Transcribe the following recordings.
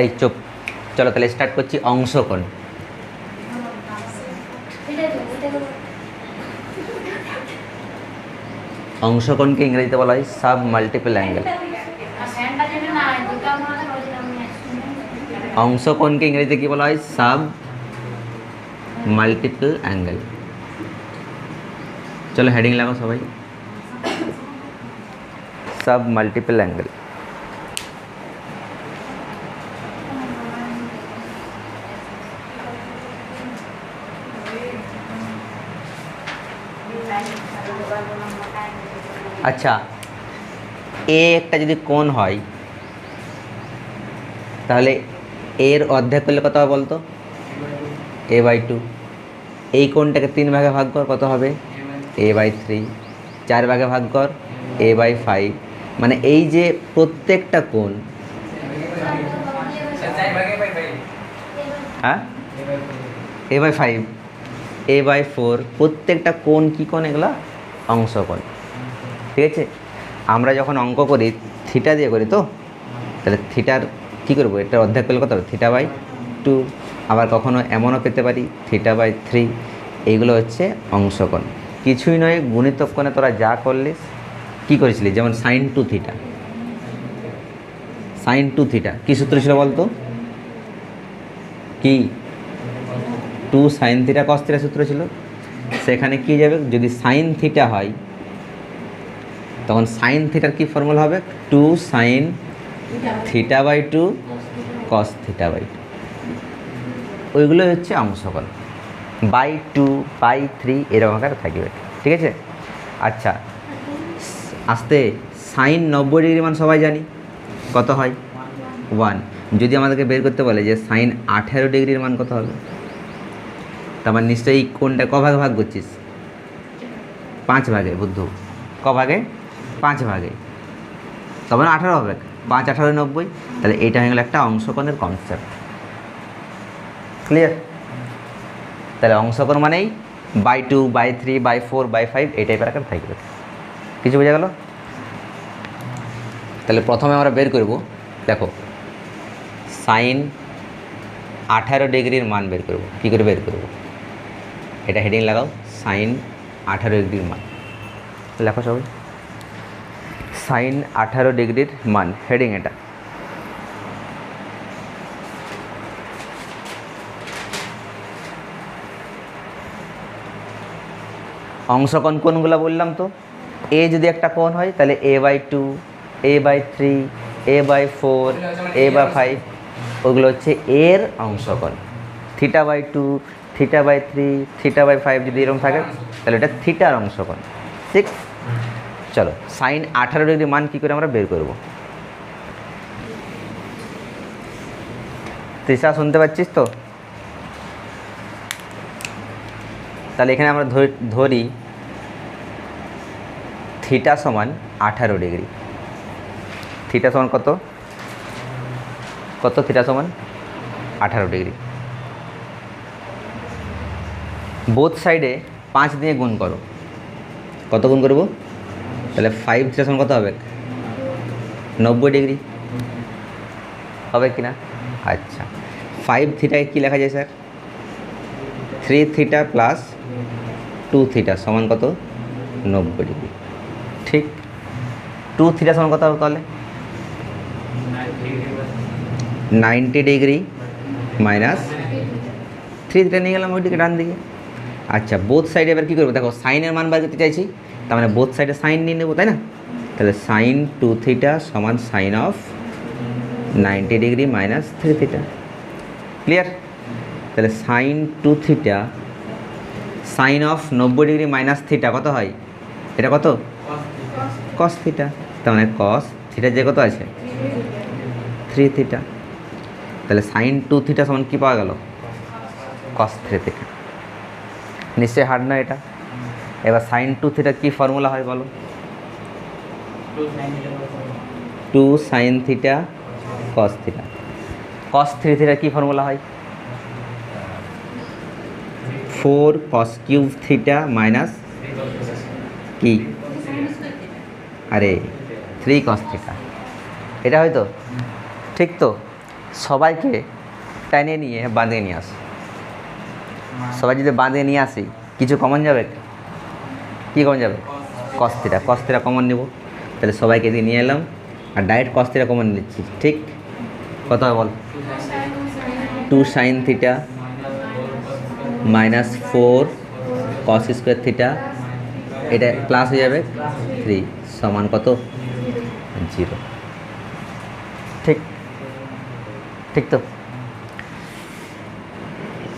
এই চুপ। চলো তাহলে স্টার্ট করছি অংশকোণ। অংশকোণকে ইংরেজিতে বলা হয় সাব মাল্টিপল অ্যাঙ্গেল। অংশকোণকে ইংরেজিতে কি বলা হয়? Sub multiple angle. চলো হেডিং লাগাও সবাই। Sub multiple angle. আচ্ছা এ একটা যদি কোণ হয়, তাহলে এর অর্ধেক করলে কত হবে বলতো? এ বাই টু এই কোণটাকে তিন ভাগে ভাগ কর, কত হবে? এ বাই থ্রি চার ভাগে ভাগ কর এ বাই ফাইভ মানে এই যে প্রত্যেকটা কোণ হ্যাঁ? A by five A by four প্রত্যেকটা কোণ কী কোণ এগুলা? অংশকোণ ঠিক আছে? আমরা যখন অঙ্ক করি থিটা দিয়ে করি তো? তাহলে থিটার কী করব? এটা অর্ধেক করলে কত? থিটা বাই টু আবার কখনো এমনও পেতে পারি থিটা বাই থ্রি এইগুলো হচ্ছে অংশকোণ। কিছুই নয় গুণিতক কোণে তোরা যা করলিস কী করেছিলি? যেমন sine two theta sine two theta কী সূত্র ছিল বলতো? কি? Two sine theta cos theta সূত্র ছিল। সেখানে কি যাবে? যদি সাইন থিটা হয় তখন সাইন থিটার কি ফর্মুলা হবে? Two sine theta by two cos theta by two ওইগুলো হচ্ছে অংশকোণ বাই টু বাই থ্রি এরকম আকারে থাকবে। ঠিক আছে? আচ্ছা আসতে সাইন নব্বই ডিগ্রি মান সবাই জানি। কত হয়? ওয়ান যদি আমাদেরকে বের করতে বলে যে সাইন আঠেরো ডিগ্রির মান কত হবে? তার মানে নিশ্চয়ই কোনটা ক ভাগে ভাগ করছিস? পাঁচ ভাগে, বুদ্ধ। ক ভাগে পাঁচ ভাগে। তবে না, আঠারো হবে পাঁচ, আঠারো, নব্বই। তাহলে এইটা হয়ে গেল একটা অংশকোণের কনসেপ্ট ক্লিয়ার তাহলে অংশকোণ মানেই by two by three by four by five এই টাইপের আকার থাকবে। কিছু বোঝা গেল? তাহলে প্রথমে আমরা বের করব। দেখো সাইন আঠারো ডিগ্রির মান বের করব। কী করে বের করব? এটা হেডিং লাগাও সাইন আঠারো ডিগ্রির মান। লেখো সবাই। সাইন আঠারো ডিগ্রির মান, হেডিং এটা। অংশকোণ কোনগুলো বললাম তো। এ যদি একটা কোণ হয়, তাহলে A by two A by three A by four A by five ওগুলো হচ্ছে এর অংশকোণ theta by two theta by three theta by five যদি এরকম থাকে, তাহলে এটা থিটার অংশকোণ ঠিক? চলো সাইন আঠারো ডিগ্রি মান কী করে আমরা বের করব? তৃষা, শুনতে পাচ্ছিস তো? তাহলে এখানে আমরা ধরি- থিটা সমান আঠারো ডিগ্রি থিটা সমান কত? কত থিটা সমান? আঠারো ডিগ্রি বোথ সাইডে পাঁচ দিয়ে গুণ করো। কত গুণ করব? তাহলে ফাইভ সমান কত হবে? নব্বই ডিগ্রি হবে কি না? আচ্ছা। ফাইভ থিটাকে কী লেখা যায় sir three theta plus two theta সমান কত? নব্বই ডিগ্রি ঠিক? টু থিটা সমান কত হবে তাহলে? Ninety degree minus three theta নিয়ে গেলাম ওইদিকে ডান দিকে। আচ্ছা বোথ সাইডে এবার কী করব? দেখো সাইনের মান বার করতে চাইছি। তার মানে বোথ সাইডে সাইন নিয়ে নেব, তাই না? তাহলে সাইন টু থিটা সমান sine of ninety degree minus three theta clear তাহলে sine two theta sine of নব্বই ডিগ্রি মাইনাস থিটা কত হয়? এটা কত? কস থিটা তার মানে কস থিটা যে কত আছে? থ্রি থিটা তাহলে সাইন টু থিটা সমান কী পাওয়া গেল? কস থ্রি থিটা নিশ্চয়ই হার্ড না এটা। এবার সাইন টু থিটা কী ফর্মুলা হয় বলো? Two sine theta cos theta cos three theta কী ফর্মুলা হয়? Four cos cube theta minus কি? আরে থ্রি কস থিটা এটা হয়তো ঠিক তো? সবাইকে টেনে নিয়ে বাঁধে নিয়ে আসো। সবাই যদি বাঁধে নিয়ে আসি, কিছু কমন যাবে? কী কমন যাবে? কস্তিটা কস্তিটা কমন নেব। তাহলে সবাইকে দিয়ে নিয়ে এলাম। আর ডাইরেক্ট কস্তিটা কমন নিচ্ছি। ঠিক? কত বল। Two sine theta minus four cos square theta এটা প্লাস হয়ে যাবে থ্রি সমান কত? জিরো ঠিক? ঠিক তো?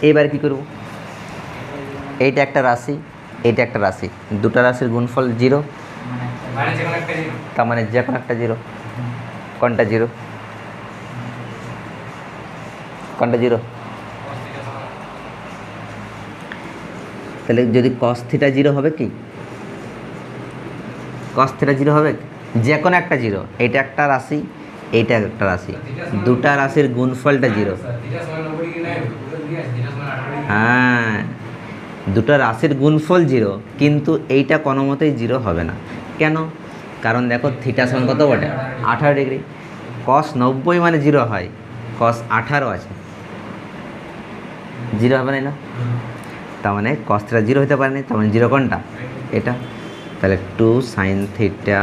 এবার কি করব? এইটা একটা রাশি। এইটা একটা রাশি। দুটা রাশির গুণফল জিরো। তার মানে যে কোনো একটা জিরো। কোনটা জিরো? কোনটা জিরো? তাহলে যদি কস থিটা জিরো হবে কি? কস থিটা জিরো হবে? যে কোনো একটা জিরো। এটা একটা রাশি, এইটা একটা রাশি। দুটা রাশির গুণফলটা জিরো। থিটা সমান 90 ডিগ্রি নাই দিয়ে থিটা সমান 18 ডিগ্রি হ্যাঁ। দুটো রাশির গুণফল জিরো, কিন্তু এইটা কোনো মতেই জিরো হবে না। কেন? কারণ দেখো থিটা সমান কত বটে? আঠারো ডিগ্রি। কস নব্বই মানে জিরো হয়। কস আঠারো আছে। জিরো হবে না তার মানে কস থিটা জিরো হতে পারেনি তার মানে জিরো কোনটা? এটা। তাহলে two sine theta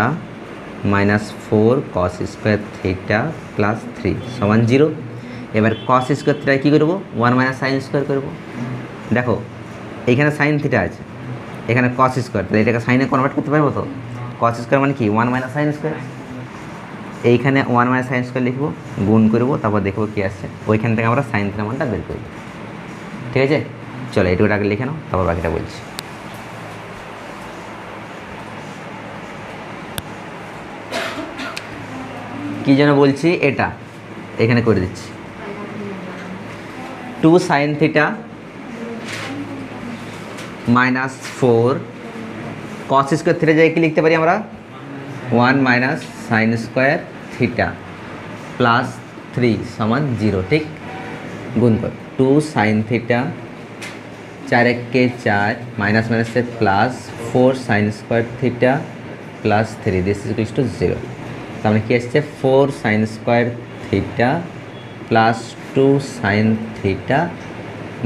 minus four cos square theta plus three সমান জিরো। এবার কস স্কোয়ার থিটা কী করব? ওয়ান মাইনাস সাইন স্কোয়ার করব। দেখো এইখানে সাইন থিটা আছে। এখানে কস স্কোয়ার তাহলে এটাকে সাইনে কনভার্ট করতে পারব তো? কস স্কোয়ার মানে কি? ওয়ান মাইনাস সাইন স্কোয়ার এইখানে ওয়ান মাইনাস সাইন স্কোয়ার লিখব, গুণ করব, তারপর দেখব কী আসছে। ওইখান থেকে আমরা সাইন থিটা মানটা বের করব ঠিক আছে? চলো এটুকু আগে লিখে নাও, তারপর বাকিটা বলছি। কী যেন বলছি? এটা। এখানে করে দিচ্ছি। Two sine theta minus four cos square theta যায় কি লিখতে পারি আমরা? One minus sine square theta plus three সমান জিরো ঠিক? গুণ কর। টু সাইন থিটা চার এককে চার মাইনাস মাইনাসে plus four sine square theta plus three this is two zero মানে কী আসছে? Four sine square theta plus two sine theta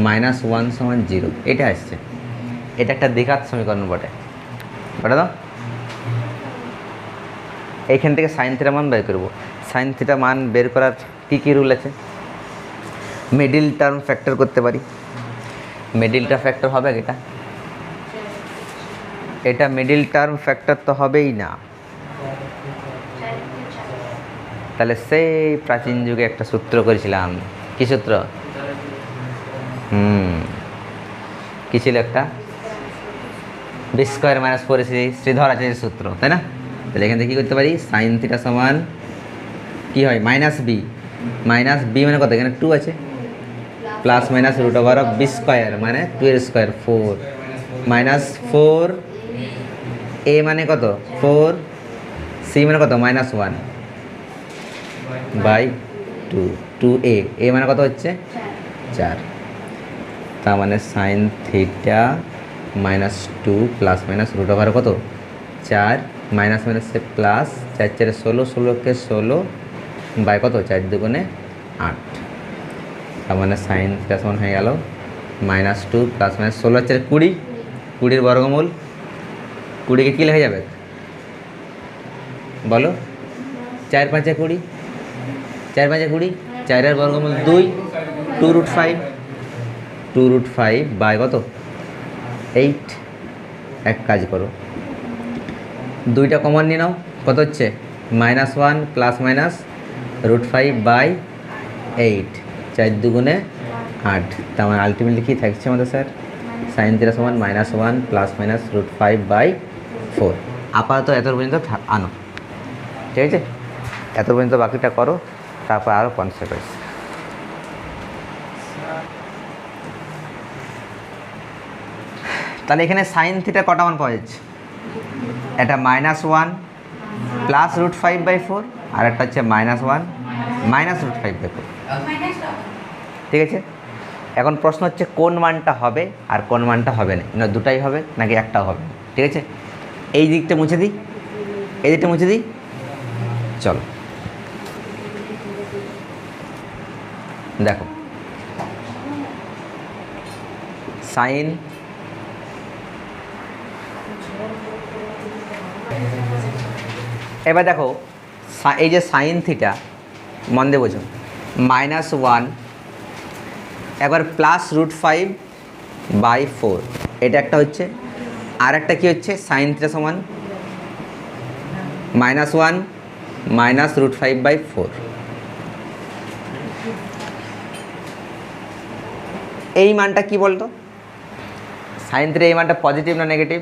minus one সমান জিরো এটা আসছে। এটা একটা দ্বিঘাত সমীকরণ বটে। বটে তো? এইখান থেকে সাইন থিটা মান বের করব। সাইন থিটা মান বের করার কী কী রুল আছে? মিডিল টার্ম ফ্যাক্টর করতে পারি। মিডিলটা ফ্যাক্টর হবে এটা? এটা মিডিল টার্ম ফ্যাক্টর তো হবেই না। তাহলে সেই প্রাচীন যুগে একটা সূত্র করেছিলাম। কি সূত্র? হুম। কি ছিল একটা? বি স্কোয়ার মাইনাস ফোর এসে শ্রীধর আচার্যের সূত্র তাই না? তাহলে এখান থেকে কী করতে পারি? সাইন থিটা সমান কী হয়? মাইনাস বি মাইনাস বি মানে কত? এখানে টু আছে। Plus minus root over of B square মানে টু এর square four minus four A মানে কত? ফোর সি মানে কত? Minus one by two two A A মানে কত হচ্ছে? চার। তার মানে sine theta minus two plus minus root over কত? চার মাইনাস মাইনাসে প্লাস চার চারে ষোলো, ষোলোকে ষোলো বাই কত? চার দুগুণে আট। তার মানে সাইন থিটা সমান হয়ে গেল। মাইনাস টু প্লাস মাইনাস ষোলো চার কুড়ি। কুড়ির বর্গমূল। কুড়িকে কী লেখা যাবে? বলো। চার পাঁচে কুড়ি। চার পাঁচে কুড়ি। চারের বর্গমূল দুই। Two root five two root five by কত? এইট এক কাজ করো। দুইটা কমন নিয়ে নাও, কত হচ্ছে? Minus one plus minus root five by eight চার দুগুণে আট। তার মানে আলটিমেটলি কী থাকছে আমাদের স্যার সাইন থিটা সমান minus one plus minus root five by four আপাতত এত পর্যন্ত আনো। ঠিক আছে? এত পর্যন্ত বাকিটা করো, তারপর আরও কনসেপ্ট আছে। তাহলে এখানে সাইন থিটা কটা মান পাওয়া যাচ্ছে? এটা minus one plus root five by four আর একটা হচ্ছে minus one minus root five by four ঠিক আছে? এখন প্রশ্ন হচ্ছে কোন মানটা হবে আর কোন মানটা হবে না? না, দুটাই হবে নাকি একটাও হবে ঠিক আছে? এই দিকটা মুছে দিই। এই দিকটা মুছে দিই। চলো। দেখো। সাইন এবার দেখো এই যে সাইন থিটা মন দিয়ে বোঝো মাইনাস ওয়ান একবার plus root five by four এটা একটা হচ্ছে, আর একটা কী হচ্ছে সাইন থিটা সমান minus one minus root five by four এই মানটা কি বলতো? সাইন থ্রি এই মানটা পজিটিভ না নেগেটিভ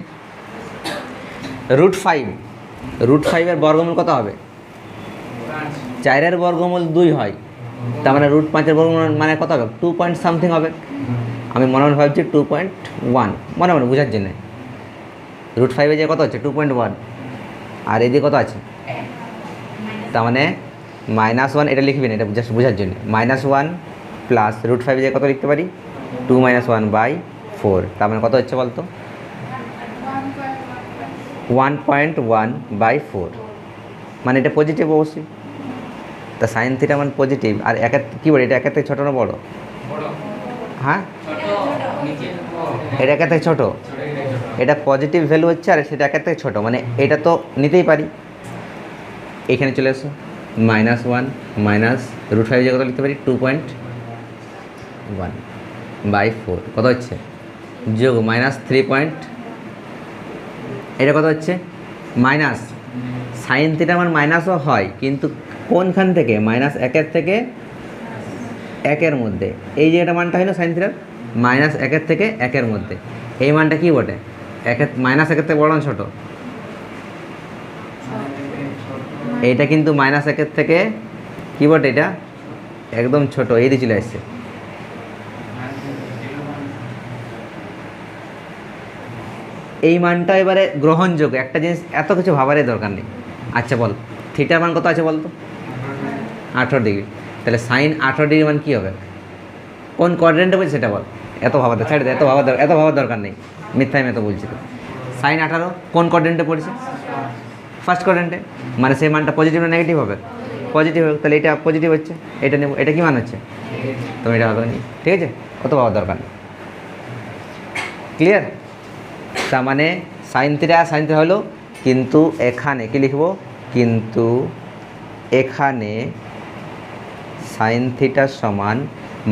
রুট ফাইভ রুট ফাইভের বর্গমূল কত হবে? চারের বর্গমূল দুই হয়। তার মানে রুট পাঁচের বর্গমূল মানে কত হবে? টু পয়েন্ট সামথিং হবে। আমি মনে মনে ভাবছি টু পয়েন্ট ওয়ান মনে মনে, বোঝার জন্যে। রুট ফাইভে যে কত হচ্ছে? টু পয়েন্ট ওয়ান আর এদিকে কত আছে? তার মানে মাইনাস ওয়ান এটা লিখবি না, এটা জাস্ট বোঝার জন্য। মাইনাস ওয়ান প্লাস রুট ফাইভে যে কত লিখতে পারি? Two minus one by four তার মানে কত হচ্ছে বলতো? One point one by four মানে এটা পজিটিভ অবশ্যই। তা সাইন থিটা মানে পজিটিভ আর একের কী বলে এটা একের থেকে ছোটো না বড়? হ্যাঁ? এটা একের থেকে ছোট। এটা পজিটিভ ভ্যালু হচ্ছে আর সেটা একের থেকে ছোটো। মানে এটা তো নিতেই পারি। এখানে চলে এসো। Minus one minus root five যে কত লিখতে পারি two point one by four কত হচ্ছে? যোগ মাইনাস থ্রি পয়েন্ট এটা কত হচ্ছে? মাইনাস। সাইন থিটা আমার মাইনাসও হয়, কিন্তু কোনখান থেকে? মাইনাস একের থেকে একের মধ্যে। এই যে এটা মানটা হলো সাইন থিটার মাইনাস একের থেকে একের মধ্যে। এই মানটা কি বটে? একের, মাইনাস একের থেকে বড় ছোটো? এইটা কিন্তু মাইনাস একের থেকে কি বটে এটা? একদম ছোট, এই চলে আসছে। এই মানটা এবারে গ্রহণযোগ্য। একটা জিনিস এত কিছু ভাবারই দরকার নেই। আচ্ছা বল থিটার মান কত আছে বলতো? আঠেরো ডিগ্রি তাহলে সাইন আঠেরো ডিগ্রি মান কী হবে? কোন কোয়াড্রেন্টে বলছে সেটা বল। এত ভাবার দর- ছেড়ে এত দর- এত ভাবার দরকার নেই। মিথ্যাই আমি এত বলছি তো। সাইন আঠারো, কোন কোয়াড্রেন্টে পড়েছে? ফার্স্ট কোয়াড্রেন্টে মানে সেই মানটা পজিটিভ না নেগেটিভ হবে? পজিটিভ হবে। তাহলে এটা পজিটিভ হচ্ছে। এটা নেব এটা কি মান হচ্ছে? তুমি এটা ভালো নি ঠিক আছে? অত ভাবার দরকার নেই। ক্লিয়ার তার মানে সাইন থিটা সাইন থিটা হলো কিন্তু এখানে, কি লিখব? কিন্তু এখানে সাইন থিটা সমান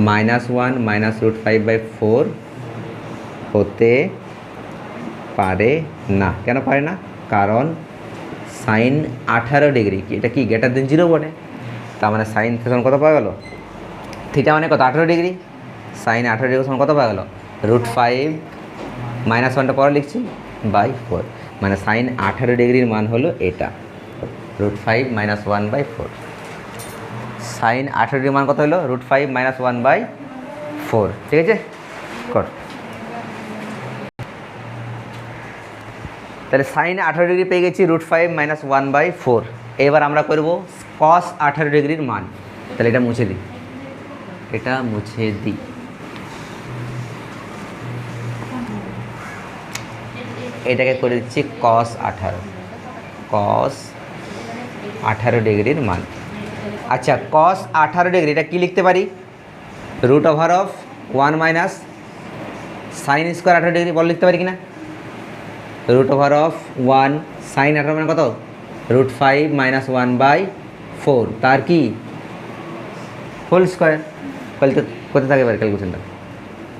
minus one minus root five by four হতে পারে না। কেন পারে না? কারণ সাইন আঠারো ডিগ্রি কি? এটা কি? গ্রেটার দেন জিরো বটে। তার মানে সাইন সমান কত পাওয়া গেল? থিটা মানে কত? আঠারো ডিগ্রি। সাইন আঠারো ডিগ্রি সমান কত পাওয়া গেল? রুট ফাইভ মাইনাস ওয়ানটা পরে লিখছি বাই ফোর মানে সাইন আঠারো ডিগ্রির মান হলো এটা। Root five minus one by four sine আঠারো ডিগ্রির মান কত হলো? Root five minus one by four ঠিক আছে? কর। তাহলে সাইন আঠারো ডিগ্রি পেয়ে গেছি root five minus one by four এবার আমরা করব কস আঠারো ডিগ্রির মান। তাহলে এটা মুছে দিই। এটা মুছে দিই। এটাকে করে দিচ্ছি কস আঠারো। কস আঠারো ডিগ্রির মান। আচ্ছা কস আঠারো ডিগ্রি, এটা কী লিখতে পারি? Root over of one minus sine square আঠারো ডিগ্রি বল লিখতে পারি কি না root over of one sine আঠারো মানে কত? Root five minus one by four তার কি? হোল স্কোয়ার তাহলে কোথায় থাকে এবার ক্যালকুলেশনটা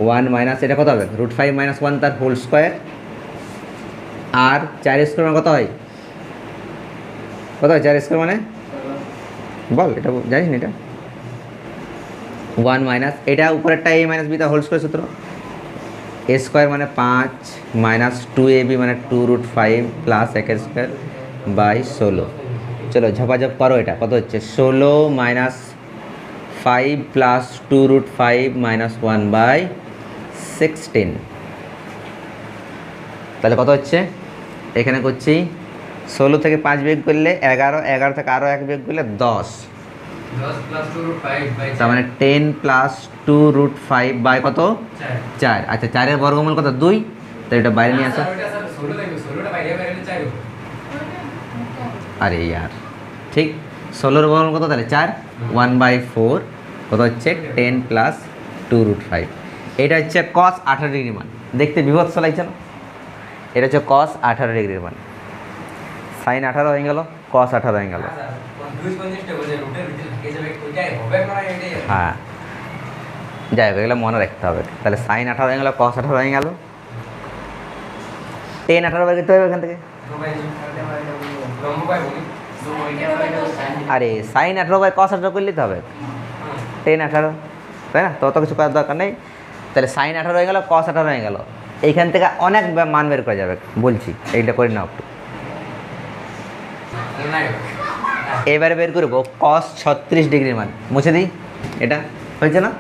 ওয়ান মাইনাস এটা কত হবে? রুট ফাইভ মাইনাস ওয়ান তার হোল স্কোয়ার আর চার স্কোয়ার মানে কত হয়? কত হয় চার স্কোয়ার মানে? বল, এটা জানিস না এটা? ওয়ান মাইনাস, এটা উপরেরটা এ মাইনাস বি তার হোল স্কোয়ার সূত্র? এ স্কোয়ার মানে পাঁচ মাইনাস টু এ বি মানে টু রুট ফাইভ প্লাস এক স্কোয়ার বাই ষোলো। চলো ঝপাঝপ করো এটা, কত হচ্ছে? ষোলো minus five plus two root five minus one by sixteen. তাহলে কত হচ্ছে? এখানে করছি ষোলো থেকে পাঁচ বেগ করলে এগারো এগারো থেকে আরও এক বেগ করলে দশ। তার মানে ten plus two root five by কত? চার। আচ্ছা চারের বর্গমূল কত? দুই। তো এটা বাইরে নিয়ে আসো। আরে ইয়ার। ঠিক ষোলোর বর্গমূল কত? তাহলে চার। ওয়ান বাই ফোর কত হচ্ছে? Ten plus two root five এটা হচ্ছে কস আঠারো ডিগ্রি মান। দেখতে বিভৎস লাগছে না? এটা হচ্ছে কস আঠারো ডিগ্রির মান। সাইন আঠারো হয়ে গেল কস আঠারো হয়ে গেল। দুই পঞ্চাশটা বলে রুটের ভিতরে থেকে যাবে ওইটাই হবে না এটাই হবে। হ্যাঁ। যাই হোক এগুলো মনে রাখতে হবে। তাহলে সাইন আঠারো হয়ে গেল কস আঠারো হয়ে গেল। টেন আঠারো বের করতে হবে এখান থেকে। আরে সাইন আঠারো বাই কস আঠারো করলেই তো হবে। টেন আঠারো তাই না? তত কিছু করার দরকার নেই। তাহলে সাইন আঠারো হয়ে গেল কস আঠারো হয়ে গেল। এইখান থেকে অনেক মান বের করা যাবে। বলছি, এইটা করে নাও একটু। এবারে বের করব কস ছত্রিশ ডিগ্রির মান। মুছে দিই, এটা হয়েছে না?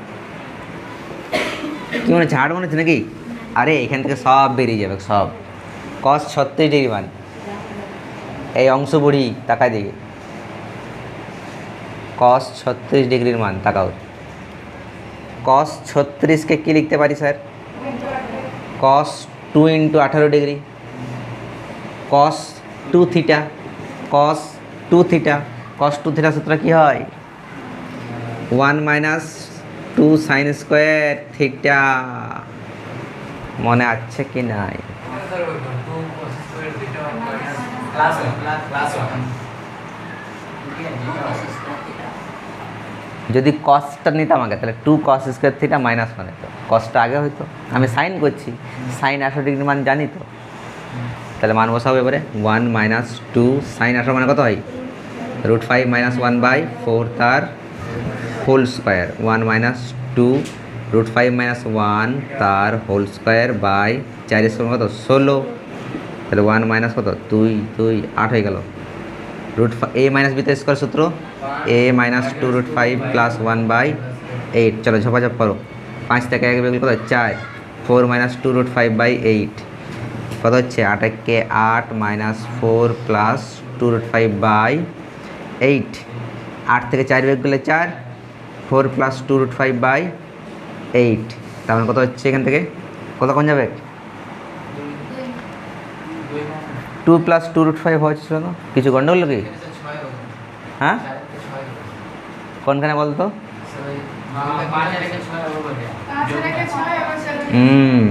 কি মনে হচ্ছে মনে হচ্ছে নাকি? আরে, এখান থেকে সব বেরিয়ে যাবে, সব। কস ছত্রিশ ডিগ্রি মান। এই অংশ বুড়ি, তাকায় দিকে কস ছত্রিশ ডিগ্রির মান, তাকাও। কস ছত্রিশকে কী লিখতে পারি, স্যার? কস টু ইন্টু আঠারো degree cos two theta cos two theta cos two theta সূত্র কী হয়? One minus two sine square theta মনে আছে কি নাই? ক্লাস ক্লাস যদি কসটা নিতাম আগে, তাহলে two cos square theta minus মানে তো কসটা আগে হইতো। আমি সাইন করছি। সাইন আঠারো ডিগ্রি মান জানি তো? তাহলে মান বসাবো এবারে। ওয়ান মাইনাস টু সাইন আঠারো মানে কত হয়? Root five minus one by four তার whole square one minus two root five minus one তার হোল স্কোয়ার বাই চার স্কোয়ার কত? ষোলো। তাহলে ওয়ান মাইনাস কত? দুই দুই, আট হয়ে গেল। রুট এ মাইনাস বিতে স্কোয়ার সূত্র A minus two root five plus one by eight চলো ঝপাঝপ করো। পাঁচ থেকে এক বেগুলো কত চার। Four minus two root five by eight কত হচ্ছে? আট একে আট minus four plus two root five by eight আট থেকে চার বেগ চার। Four plus two root five by eight তার মানে কত হচ্ছে এখান থেকে? কত কোন যাবে? Two plus two root five হচ্ছিল না কিছু গন্ডগোল কি হ্যাঁ? কোনখানে বলতো? হুম,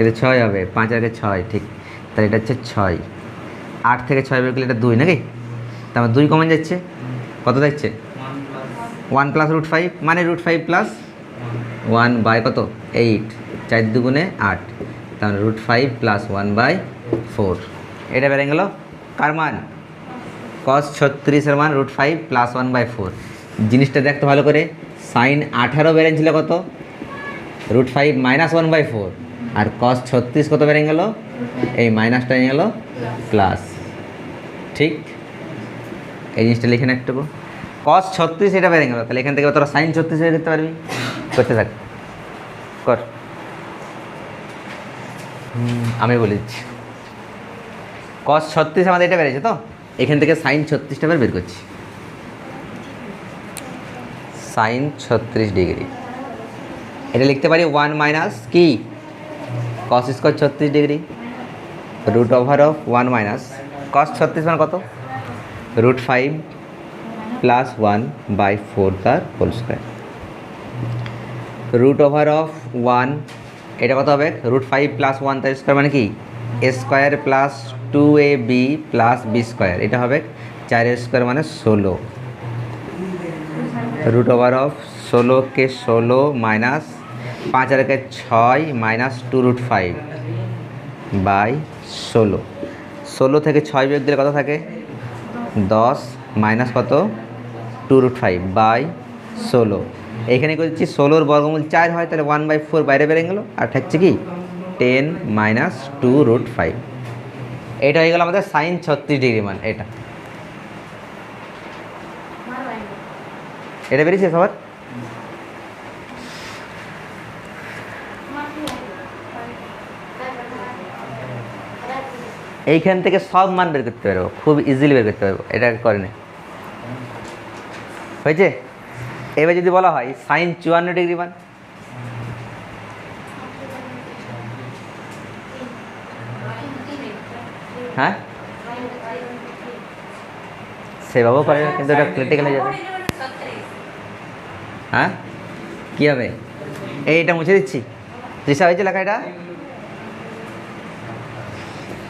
এটা ছয় হবে, পাঁচ আগে ছয়, ঠিক। তাহলে এটা হচ্ছে ছয়। আট থেকে ছয় বের করলে এটা দুই নাকি? তারপর দুই কমন যাচ্ছে। কত যাচ্ছে? ওয়ান প্লাস রুট ফাইভ মানে root five plus one by কত? এইট চার দুগুণে আট। তাহলে root five plus one by four এটা বেড়ে গেল। কার মান? কস ছত্রিশের মান root five plus one by four জিনিসটা দেখতে ভালো করে। সাইন আঠারো বেড়ে ছিল কত? Root five minus one by four R cos ছত্রিশ কত বেড়ে গেল? এই মাইনাসটা নিয়ে গেল প্লাস ঠিক? এই জিনিসটা লিখে না একটু। কস ছত্রিশ এটা বেড়ে গেল। তাহলে এখান থেকে তোরা সাইন ছত্রিশ বের করতে পারবি। করতে থাক। কর। আমি বলে দিচ্ছি। কস ছত্রিশ আমাদের এটা বেড়েছে তো? এখান থেকে সাইন ছত্রিশটা বের বের করছি। সাইন ছত্রিশ ডিগ্রি। এটা লিখতে পারি ওয়ান মাইনাস কি? কস স্কোয়ার ছত্রিশ degree. Root over of one minus cos ছত্রিশ মানে কত? Root five plus one by four তার whole square root over of one এটা কত হবে? রুট ফাইভ প্লাস ওয়ান তার স্কোয়ার মানে কি? A square plus two A B plus B square এটা হবে চার স্কোয়ার মানে ষোলো। রুট ওভার অফ ষোলোকে ষোলো মাইনাস পাঁচ আর একে ছয় minus two root five by ষোলো। ষোলো থেকে ছয় বিয়োগ দিলে কত থাকে? দশ মাইনাস কত? টু রুট ফাইভ বাই ষোলো। এখানে করছি ষোলোর বর্গমূল চার হয়, তাহলে ওয়ান বাই ফোর বাইরে বেরিয়ে গেলো। আর থাকছে কি? Ten minus two root five এটা হয়ে গেল আমাদের সাইন ছত্রিশ ডিগ্রি মান, এটা। এটা বেরিয়েছে, সবার? এইখান থেকে সব মান বের করতে পারব, খুব ইজিলি বের করতে পারব, এটা করে নে। হয়েছে? এবার যদি বলা হয় সাইন চুয়ান্ন ডিগ্রি মান হ্যাঁ? সেভাবেও পারে কিন্তু এটা ক্রিটিক্যাল হয়ে যাবে। হ্যাঁ? কী হবে? এইটা মুছে দিচ্ছি। তৃষা হয়েছে লেখা এটা?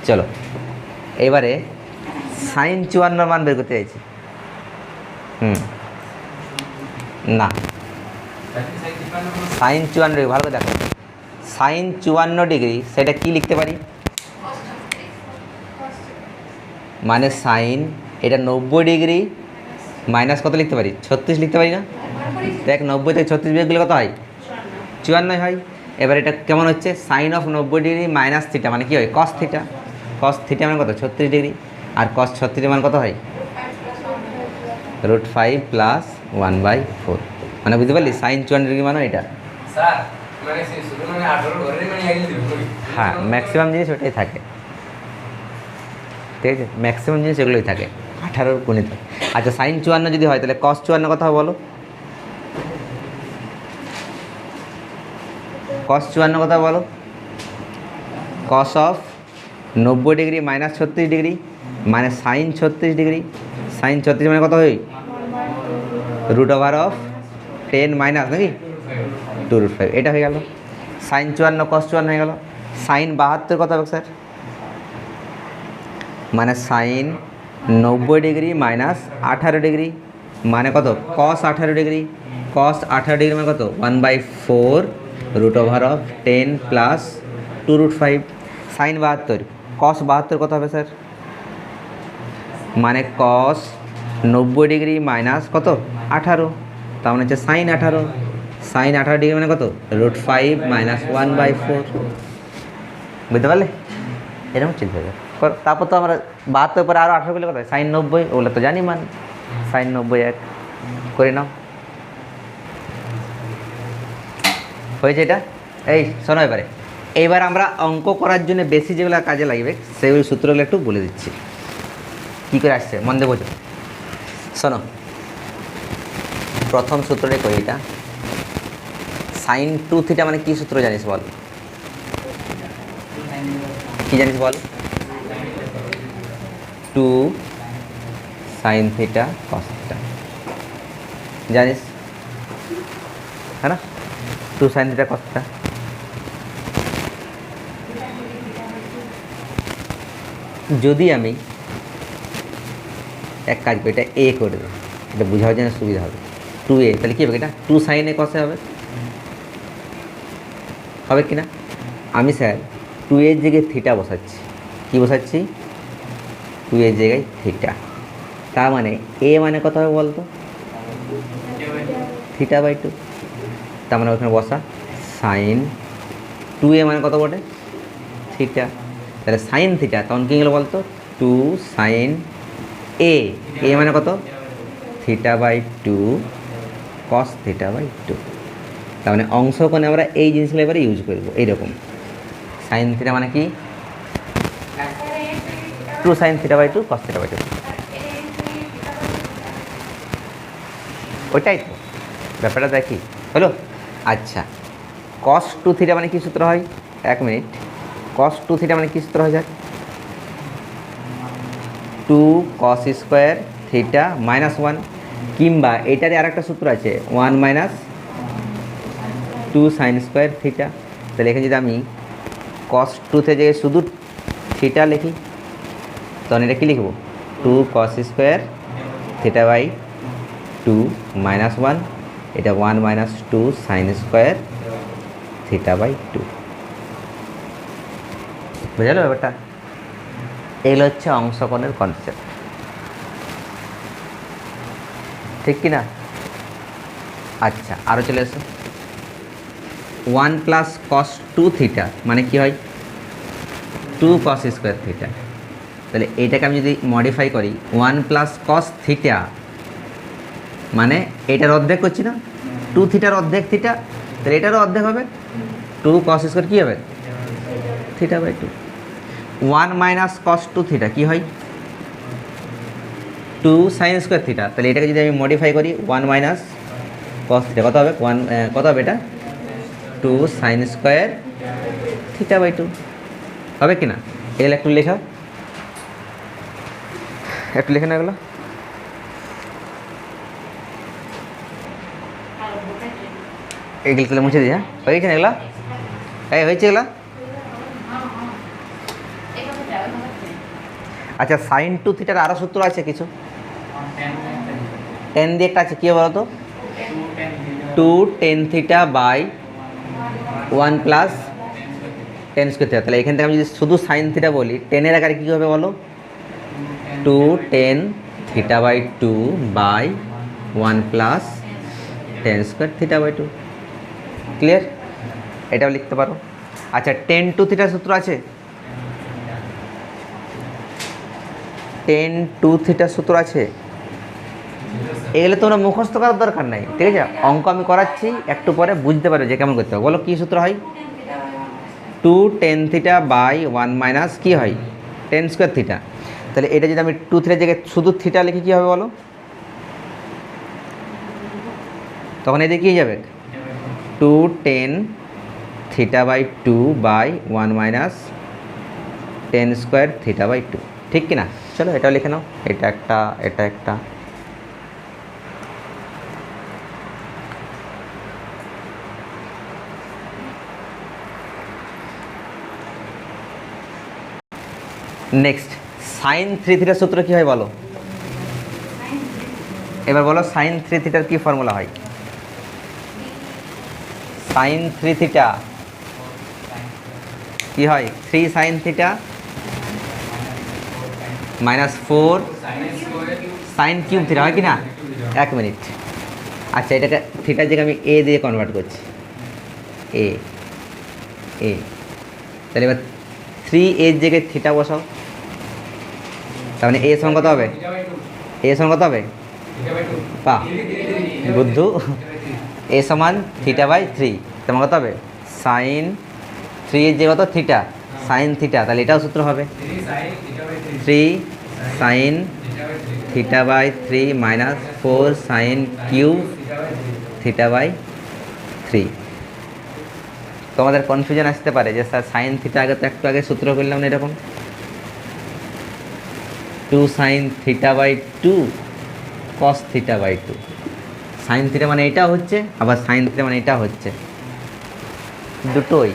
চলো। এবারে সাইন চুয়ান্ন মান বের করতে চাইছি। হুম। না। সাইন চুয়ান্ন ডিগ্রি, ভালো করে দেখো। সাইন চুয়ান্ন ডিগ্রি, সেটা কি লিখতে পারি? মানে সাইন এটা নব্বই ডিগ্রি মাইনাস কত লিখতে পারি? ছত্রিশ লিখতে পারি না? দেখ নব্বই থেকে ছত্রিশ বিয়োগ কত হয়? চুয়ান্নই হয়। এবার এটা কেমন হচ্ছে? সাইন অফ নব্বই ডিগ্রি মাইনাস থিটা মানে কি হয়? কস থিটা। কস থিটা মানে কত? ছত্রিশ ডিগ্রি। আর কস ছত্রিশ মানে কত হয়? Root five plus one by four. মানে বুঝতে পারলি? সাইন চুয়ান্ন ডিগ্রি মানে এটা। মানে মানে মানে হ্যাঁ ম্যাক্সিমাম জিনিস ওটাই থাকে। ঠিক আছে? ম্যাক্সিমাম জিনিস এগুলোই থাকে। আঠারোর গুণিত আচ্ছা সাইন চুয়ান্ন যদি হয়, তাহলে কস চুয়ান্ন কথা বলো। কস চুয়ান্ন কথা বলো। কস অফ নব্বই ডিগ্রি মাইনাস ছত্রিশ ডিগ্রি মানে সাইন ছত্রিশ ডিগ্রি। সাইন ছত্রিশ মানে কত হয়? Root over of ten minus নাকি? টু রুট ফাইভ এটা হয়ে গেল। সাইন চুয়ান্ন কস চুয়ান্ন হয়ে গেল। সাইন বাহাত্তর কত হবে স্যার মানে সাইন নব্বই ডিগ্রি মাইনাস আঠারো ডিগ্রি। মানে কত? কস আঠারো ডিগ্রি। কস আঠারো ডিগ্রি মানে কত? One by four root over of ten plus two root five sine বাহাত্তর। কস বাহাত্তর কত হবে স্যার মানে কস নব্বই ডিগ্রি মাইনাস কত? আঠারো। তার মানে হচ্ছে সাইন আঠারো। সাইন আঠারো ডিগ্রি মানে কত? Root five minus one by four বুঝতে পারলে? এরকম চিন্তা হবে তারপর তো আমরা বাহাত্তর পরে আরও আঠারো করলে হয়। সাইন নব্বই, ওগুলো তো জানি মান। সাইন নব্বই এক। করে নাও। হয়েছে এটা? এই শোনো এবারে। এইবার আমরা অঙ্ক করার জন্য বেশি যেগুলো কাজে লাগবে, সেগুলো সূত্রগুলো একটু বলে দিচ্ছি। কী করে আসছে? মন দিয়ে বোঝো। শোনো। প্রথম সূত্রটা কই এটা? সাইন টু থিটা মানে কী সূত্র জানিস বল? কী জানিস বল? Two sine theta cos theta. জানিস? হ্যাঁ না? Two sine theta cos theta. যদি আমি এক কাজ করি, এটা এ করে দেবো। এটা বোঝার জন্য সুবিধা হবে। টু এ তাহলে কী হবে এটা? টু সাইন কসে হবে। হবে কি না? আমি স্যার টু এর জায়গায় থিটা বসাচ্ছি। কী বসাচ্ছি? টু এর জায়গায় থিটা তার মানে এ মানে কত হবে বলতো? থিটা বাই টু তার মানে ওখানে বসা। সাইন টু এ মানে কত বটে? থিটা তাহলে সাইন থিটা তখন কী গেলো বলতো? টু সাইন এ এ মানে কত? Theta by two cos theta by two তার মানে অংশ কোণে আমরা এই জিনিসগুলো এবারে ইউজ করব, এইরকম। সাইন থিটা মানে কি? Two sine theta by two, cos theta by two. ওইটাই তো। ব্যাপারটা দেখি। হলো? আচ্ছা। কস টু থিটা মানে কী সূত্র হয়? এক মিনিট। কস টু থিটা মানে কী সূত্র হয় যায়? Two cos square theta minus one. কিংবা এটারই আর একটা সূত্র আছে, one minus two sine square theta. তাহলে এখানে যদি আমি কস টু থেকে শুধু থিটা লিখি তখন এটা কী লিখব? Two cos square theta by two minus one এটা one minus two sine square theta by two বুঝালো ব্যাপারটা? এগুলো হচ্ছে অংশকোণের কনসেপ্ট ঠিক কি না আচ্ছা আরও চলে এসো one plus cos two theta মানে কি হয়? টু কস স্কোয়ার থিটা তাহলে এটাকে আমি যদি মডিফাই করি ওয়ান প্লাস কস থিটা মানে এটার অর্ধেক করছি না? টু থিটার অর্ধেক থিটা তাহলে এটারও অর্ধেক হবে? টু কস স্কোয়ার কী হবে? Theta by two one minus cos two theta কী হয়? টু সাইন স্কোয়ার থিটা তাহলে এটাকে যদি আমি মডিফাই করি ওয়ান মাইনাস কস থিটা কত হবে? ওয়ান কত হবে এটা? Two sine square theta by two হবে কি না? এগুলো একটু লেখাও একটু লেখে না এগুলো। তাহলে মুছে দিই হ্যাঁ? হয়ে গেছে না এগুলা? এই, হয়েছে এগুলা? আচ্ছা সাইন টু থিটার আরও সূত্র আছে কিছু? টেন দিয়ে একটা আছে, কী বলো তো two tan theta by one plus tan square theta তাহলে এখান থেকে আমি যদি শুধু সাইন থিটা বলি টেনের আকারে কী হবে বলো? Two tan theta by two by one plus tan square theta by two clear এটাও লিখতে পারো। আচ্ছা টেন টু থিটার সূত্র আছে? টেন টু থিটার সূত্র আছে? এগুলো তোমরা মুখস্থ করার দরকার নাই, ঠিক আছে? অঙ্ক আমি করাচ্ছি, একটু পরে বুঝতে পারবে যে কেমন করতে হবে। বলো, কী সূত্র হয়? Two tan theta by one minus কী হয়? টেন স্কোয়ার থিটা তাহলে এটা যদি আমি টু থিটার জায়গায় শুধু থিটা লিখে, কী হবে বলো? তখন এদিকে কী যাবে? Two tan theta by two by one minus tan square theta by two ঠিক কি না চলো এটাও লিখে নাও। এটা একটা এটা একটা। নেক্সট সাইন থ্রি থিটার সূত্র কী হয় বলো? এবার বলো সাইন থ্রি থিটার কী ফর্মুলা হয়? সাইন থ্রি থিটা কী হয়? Three sine theta minus four sine cube theta হয় কি না? এক মিনিট আচ্ছা এটাকে থিটার জায়গায় আমি এ দিয়ে কনভার্ট করছি। এ এ তাহলে এবার থ্রি এর জায়গায় থিটা বসাও। তার মানে এ সমান কত হবে? এ সমান কত হবে? পা বুদ্ধু। এ সমান থিটা বাই থ্রি তেমন কত হবে? সাইন থ্রি যে কত? থিটা সাইন থিটা তাহলে এটাও সূত্র হবে। Three sine theta by three minus four sine cube theta by three তোমাদের কনফিউশন আসতে পারে যে স্যার সাইন থিটা আগে তো একটু আগে সূত্র করলাম না এরকম। Two sine theta by two cos theta by two sine theta মানে এটা হচ্ছে, আবার সাইন থিটা মানে এটা হচ্ছে। দুটোই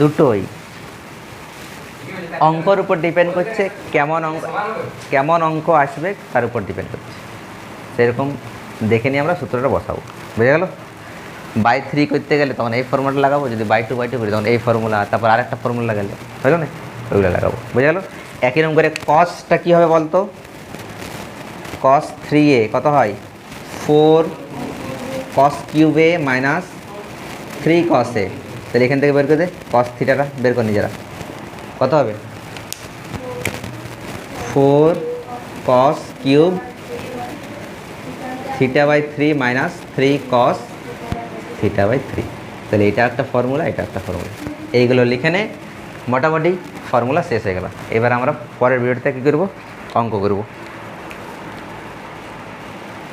দুটোই। অঙ্কর উপর ডিপেন্ড করছে কেমন অঙ্ক কেমন অঙ্ক আসবে তার উপর ডিপেন্ড করছে। সেরকম দেখে নিয়ে আমরা সূত্রটা বসাবো। বুঝে গেল? বাই থ্রি করতে গেলে তখন এই ফর্মুলা লাগাবো, যদি বাই টু বাই টু করি তখন এই ফর্মুলা তারপর আরেকটা ফর্মুলা লাগালে বুঝলো না? ওইগুলো লাগাবো। বুঝে গেল? একই রকম করে কসটা কী হবে বলতো? কস থ্রি এ কত হয়? Four cos cube A minus three cos A তাহলে এখান থেকে বের করে দে কস থিটাটা বের কর নিজেরা কত হবে? Four cos cube theta by three minus three cos theta by three তাহলে এটা একটা ফর্মুলা এটা একটা ফর্মুলা এইগুলো লিখে নে। মোটামুটি ফর্মুলা শেষ হয়ে গেল। এবার আমরা পরের ভিডিওতে কী করব? অঙ্ক করব।